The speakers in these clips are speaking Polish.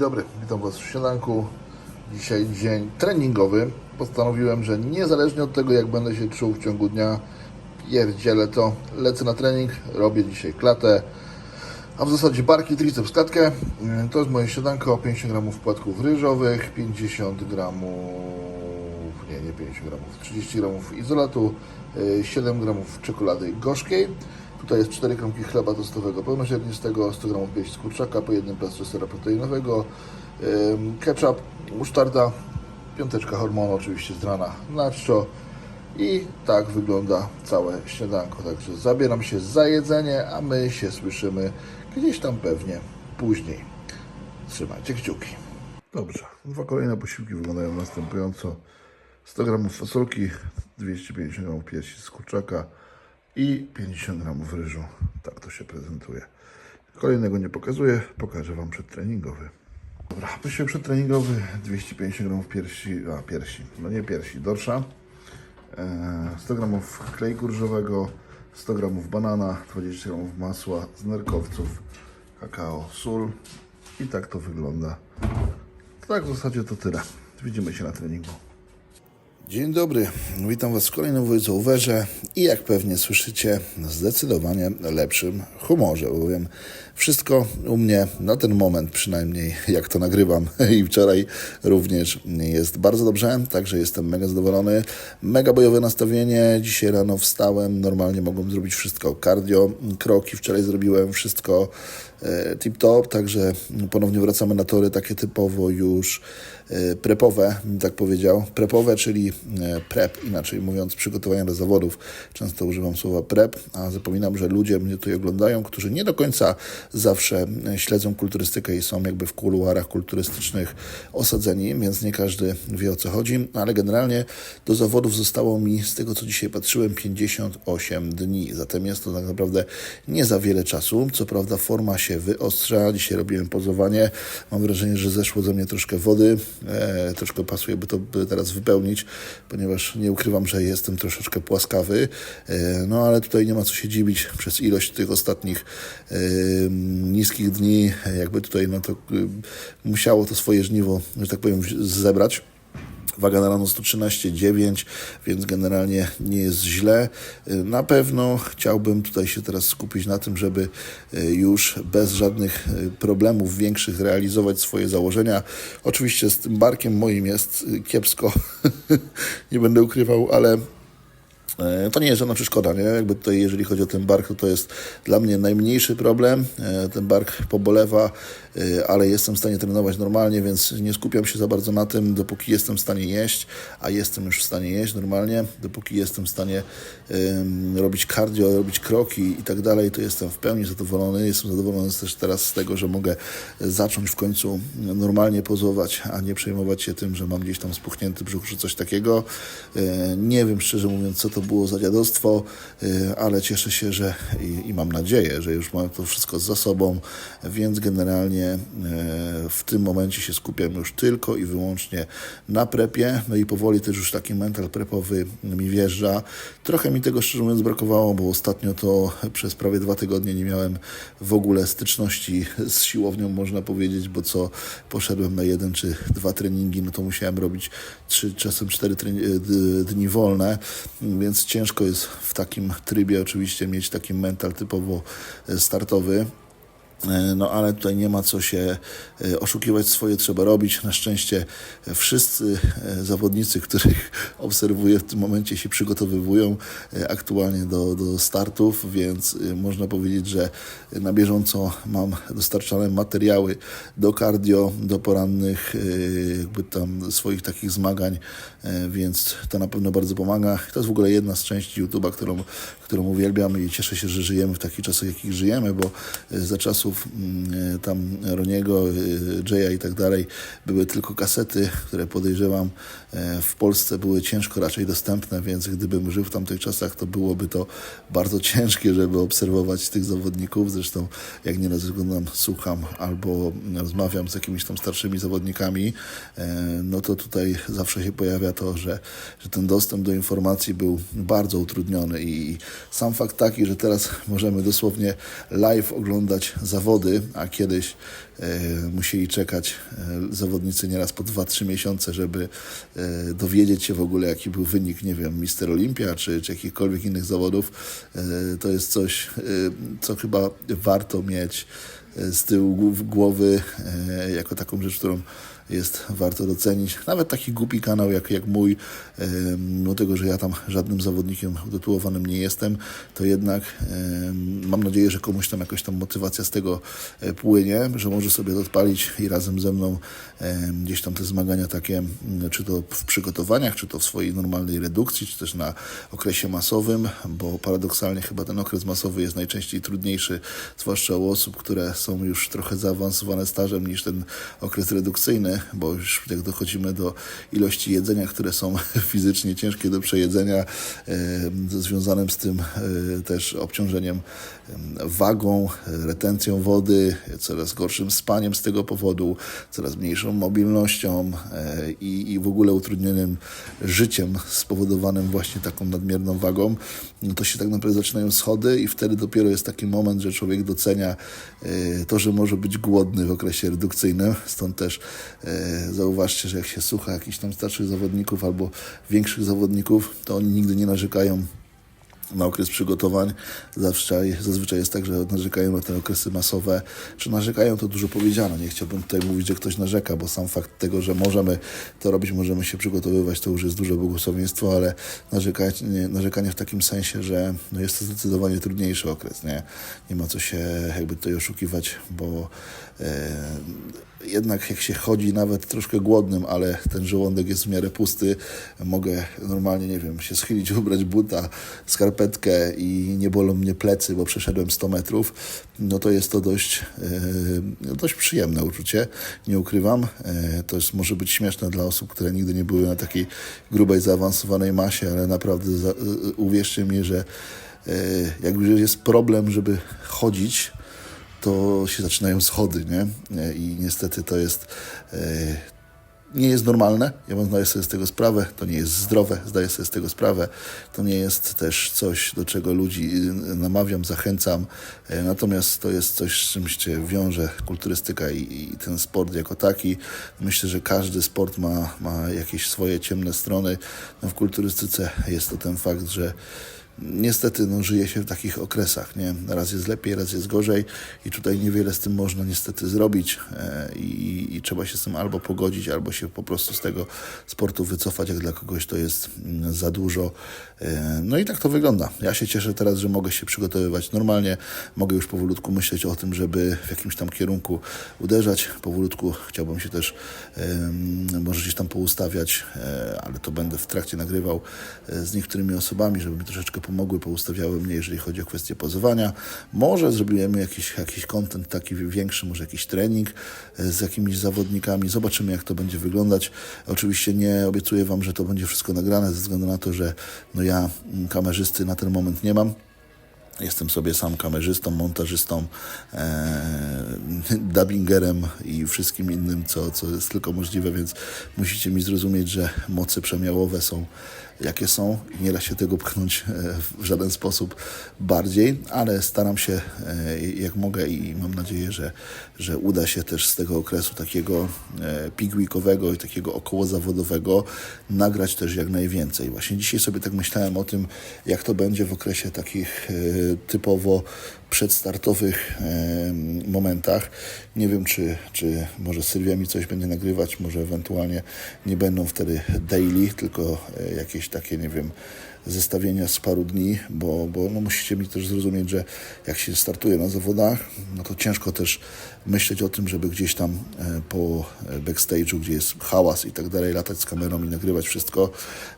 dobry, witam Was w śniadanku. Dzisiaj dzień treningowy. Postanowiłem, że niezależnie od tego, jak będę się czuł w ciągu dnia, pierdzielę to, lecę na trening, robię dzisiaj klatę, a w zasadzie barki, triceps, klatkę. To jest moje śniadanko, 50 gramów płatków ryżowych, 50 gramów, nie, nie 50 gramów, 30 gramów izolatu, y, 7 gramów czekolady gorzkiej. Tutaj jest 4 kromki chleba tostowego pełnoziarnistego, 100 gramów pieści z kurczaka, po jednym plastrze sera proteinowego, ketchup, musztarda, piąteczka hormonu oczywiście z rana nacho i tak wygląda całe śniadanko. Także zabieram się za jedzenie, a my się słyszymy gdzieś tam pewnie później. Trzymajcie kciuki. Dobrze, dwa kolejne posiłki wyglądają następująco. 100 gramów fasolki, 250 gramów piersi z kurczaka i 50 gramów ryżu. Tak to się prezentuje. Kolejnego nie pokazuję, pokażę Wam przedtreningowy. Dobra, posiłek przedtreningowy, 250 gramów piersi, a piersi, no nie piersi, dorsza, e, 100 gramów klejku ryżowego, 100 gramów banana, 20 gramów masła z nerkowców, kakao, sól i tak to wygląda. Tak, w zasadzie to tyle. Widzimy się na treningu. Dzień dobry, witam Was w kolejnym voiceoverze i jak pewnie słyszycie, zdecydowanie lepszym humorze, bowiem wszystko u mnie na ten moment przynajmniej, jak to nagrywam i wczoraj również jest bardzo dobrze, także jestem mega zadowolony, mega bojowe nastawienie, dzisiaj rano wstałem, normalnie mogłem zrobić wszystko, cardio, kroki wczoraj zrobiłem, wszystko tip top, także ponownie wracamy na tory takie typowo już e, prepowe, tak powiedział. Prepowe, czyli e, prep, inaczej mówiąc, przygotowania do zawodów. Często używam słowa prep, a zapominam, że ludzie mnie tutaj oglądają, którzy nie do końca zawsze e, śledzą kulturystykę i są jakby w kuluarach kulturystycznych osadzeni, więc nie każdy wie o co chodzi, ale generalnie do zawodów zostało mi, z tego co dzisiaj patrzyłem, 58 dni. Zatem jest to tak naprawdę nie za wiele czasu. Co prawda forma się wyostrza. Dzisiaj robiłem pozowanie. Mam wrażenie, że zeszło ze mnie troszkę wody. E, troszkę pasuje, by to by teraz wypełnić, ponieważ nie ukrywam, że jestem troszeczkę płaskawy. E, no ale tutaj nie ma co się dziwić przez ilość tych ostatnich e, niskich dni. Jakby tutaj no to e, musiało to swoje żniwo, że tak powiem, zebrać. Waga na rano 113,9, więc generalnie nie jest źle. Na pewno chciałbym tutaj się teraz skupić na tym, żeby już bez żadnych problemów większych realizować swoje założenia. Oczywiście z tym barkiem moim jest kiepsko, nie będę ukrywał, ale to nie jest żadna przeszkoda, nie? Jakby tutaj, jeżeli chodzi o ten bark, to, to jest dla mnie najmniejszy problem. E, Ten bark pobolewa, e, ale jestem w stanie trenować normalnie, więc nie skupiam się za bardzo na tym, dopóki jestem w stanie jeść, a jestem już w stanie jeść normalnie, dopóki jestem w stanie robić cardio, robić kroki i tak dalej, to jestem w pełni zadowolony. Jestem zadowolony też teraz z tego, że mogę zacząć w końcu normalnie pozować, a nie przejmować się tym, że mam gdzieś tam spuchnięty brzuch czy coś takiego. E, Nie wiem szczerze mówiąc, co to było za dziadostwo, y, ale cieszę się, że i, i mam nadzieję, że już mam to wszystko za sobą, więc generalnie y, w tym momencie się skupiam już tylko i wyłącznie na prepie, no i powoli też już taki mental prepowy mi wjeżdża. Trochę mi tego szczerze mówiąc brakowało, bo ostatnio to przez prawie dwa tygodnie nie miałem w ogóle styczności z siłownią, można powiedzieć, bo co poszedłem na jeden czy dwa treningi, no to musiałem robić trzy, czasem cztery d- dni wolne, więc ciężko jest w takim trybie oczywiście mieć taki mental typowo e, startowy. E, No ale tutaj nie ma co się e, oszukiwać, swoje trzeba robić. Na szczęście e, wszyscy zawodnicy, których obserwuję w tym momencie się przygotowywują aktualnie do, do startów, więc można powiedzieć, że na bieżąco mam dostarczane materiały do cardio, do porannych jakby tam swoich takich zmagań, więc to na pewno bardzo pomaga. To jest w ogóle jedna z części YouTube'a, którą, którą uwielbiam i cieszę się, że żyjemy w takich czasach, jakich żyjemy, bo za czasów mm, tam Roniego, e, Jaya i tak dalej były tylko kasety, które podejrzewam e, w Polsce były ciężko raczej dostępne, więc gdybym żył w tamtych czasach, to byłoby to bardzo ciężkie, żeby obserwować tych zawodników. Zresztą jak nieraz oglądam, słucham albo rozmawiam z jakimiś tam starszymi zawodnikami, e, no to tutaj zawsze się pojawia to, że, że ten dostęp do informacji był bardzo utrudniony i sam fakt taki, że teraz możemy dosłownie live oglądać zawody zawody, a kiedyś e, musieli czekać e, zawodnicy nieraz po 2-3 miesiące, żeby e, dowiedzieć się w ogóle, jaki był wynik, nie wiem, Mister Olimpia czy, czy jakichkolwiek innych zawodów. To jest coś, co chyba warto mieć z tyłu gł- głowy jako taką rzecz, którą jest warto docenić. Nawet taki głupi kanał jak, jak mój, mimo tego, że ja tam żadnym zawodnikiem utytułowanym nie jestem, to jednak mam nadzieję, że komuś tam jakoś tam motywacja z tego e, płynie, że może sobie to odpalić i razem ze mną gdzieś tam te zmagania takie, czy to w przygotowaniach, czy to w swojej normalnej redukcji, czy też na okresie masowym, bo paradoksalnie chyba ten okres masowy jest najczęściej trudniejszy, zwłaszcza u osób, które są już trochę zaawansowane stażem niż ten okres redukcyjny, bo już jak dochodzimy do ilości jedzenia, które są fizycznie ciężkie do przejedzenia, związanym z tym e, też obciążeniem wagą, retencją wody, coraz gorszym spaniem z tego powodu, coraz mniejszą mobilnością e, i, i w ogóle utrudnionym życiem spowodowanym właśnie taką nadmierną wagą, no to się tak naprawdę zaczynają schody i wtedy dopiero jest taki moment, że człowiek docenia e, to, że może być głodny w okresie redukcyjnym. Stąd też zauważcie, że jak się słucha jakichś tam starszych zawodników albo większych zawodników, to oni nigdy nie narzekają na okres przygotowań. Zazwyczaj, zazwyczaj jest tak, że narzekają na te okresy masowe. Czy narzekają, to dużo powiedziano. Nie chciałbym tutaj mówić, że ktoś narzeka, bo sam fakt tego, że możemy to robić, możemy się przygotowywać, to już jest duże błogosławieństwo, ale narzekanie, narzekanie w takim sensie, że no jest to zdecydowanie trudniejszy okres. Nie, nie ma co się jakby tutaj oszukiwać, bo e, jednak jak się chodzi nawet troszkę głodnym, ale ten żołądek jest w miarę pusty, mogę normalnie, nie wiem, się schylić, ubrać buta, skarpetkę i nie bolą mnie plecy, bo przeszedłem 100 metrów, no to jest to dość, e, dość przyjemne uczucie, nie ukrywam. E, to jest, może być śmieszne dla osób, które nigdy nie były na takiej grubej, zaawansowanej masie, ale naprawdę e, uwierzcie mi, że jak już jest problem, żeby chodzić, to się zaczynają schody, nie? I niestety to jest. Nie jest normalne, ja mam zdaję sobie z tego sprawę, to nie jest zdrowe, zdaję sobie z tego sprawę, to nie jest też coś, do czego ludzi y, namawiam, zachęcam, e, natomiast to jest coś, z czym się wiąże kulturystyka i, i ten sport jako taki. Myślę, że każdy sport ma, ma jakieś swoje ciemne strony. No w kulturystyce jest to ten fakt, że niestety no, żyje się w takich okresach, nie? Raz jest lepiej, raz jest gorzej i tutaj niewiele z tym można niestety zrobić e, i, i trzeba się z tym albo pogodzić, albo się po prostu z tego sportu wycofać, jak dla kogoś to jest mm, za dużo. E, no i tak to wygląda. Ja się cieszę teraz, że mogę się przygotowywać normalnie, mogę już powolutku myśleć o tym, żeby w jakimś tam kierunku uderzać. Powolutku chciałbym się też może gdzieś tam poustawiać, e, ale to będę w trakcie nagrywał z niektórymi osobami, żeby mi troszeczkę pomogły, poustawiały mnie, jeżeli chodzi o kwestię pozowania. Może zrobimy jakiś, jakiś content taki większy, może jakiś trening e, z jakimiś zawodnikami. Zobaczymy, jak to będzie wyglądać. Oczywiście nie obiecuję Wam, że to będzie wszystko nagrane, ze względu na to, że no ja mm, kamerzysty na ten moment nie mam. Jestem sobie sam kamerzystą, montażystą, e, dubbingerem i wszystkim innym, co, co jest tylko możliwe, więc musicie mi zrozumieć, że moce przemiałowe są jakie są i nie da się tego pchnąć e, w żaden sposób bardziej, ale staram się e, jak mogę i mam nadzieję, że, że uda się też z tego okresu takiego e, peak weekowego i takiego okołozawodowego nagrać też jak najwięcej. Właśnie dzisiaj sobie tak myślałem o tym, jak to będzie w okresie takich typowo przedstartowych momentach. Nie wiem, czy, czy może Sylwia mi coś będzie nagrywać, może ewentualnie nie będą wtedy daily, tylko e, jakieś takie, nie wiem, zestawienia z paru dni, bo, bo no musicie mi też zrozumieć, że jak się startuje na zawodach, no to ciężko też myśleć o tym, żeby gdzieś tam e, po backstage'u, gdzie jest hałas i tak dalej, latać z kamerą i nagrywać wszystko,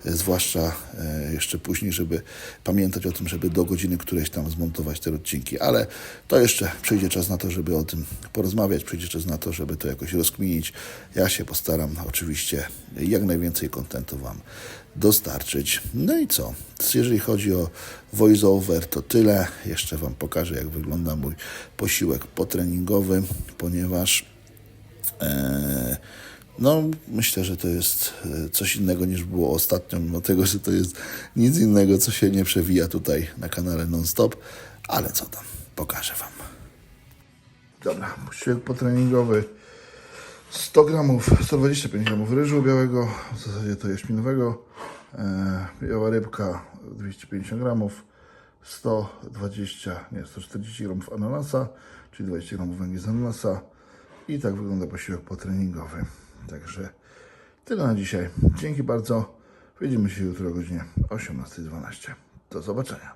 e, zwłaszcza e, jeszcze później, żeby pamiętać o tym, żeby do godziny którejś tam zmontować te odcinki, ale to jeszcze przyjdzie czas na to, żeby o tym porozmawiać, przyjdzie czas na to, żeby to jakoś rozkminić. Ja się postaram oczywiście jak najwięcej kontentu Wam dostarczyć. No i co? Jeżeli chodzi o voiceover, to tyle. Jeszcze Wam pokażę, jak wygląda mój posiłek potreningowy, ponieważ e, no, myślę, że to jest e, coś innego niż było ostatnio, mimo tego, że to jest nic innego, co się nie przewija tutaj na kanale non-stop, ale co tam, pokażę Wam. Dobra, posiłek potreningowy. 100 gramów, 125 gramów ryżu białego, w zasadzie to jaśminowego. E, biała rybka 250 gramów, 120, nie, 140 gramów ananasa, czyli 20 gramów węgiel z ananasa. I tak wygląda posiłek potreningowy. Także tyle na dzisiaj. Dzięki bardzo. Widzimy się jutro o godzinie 18.12. Do zobaczenia.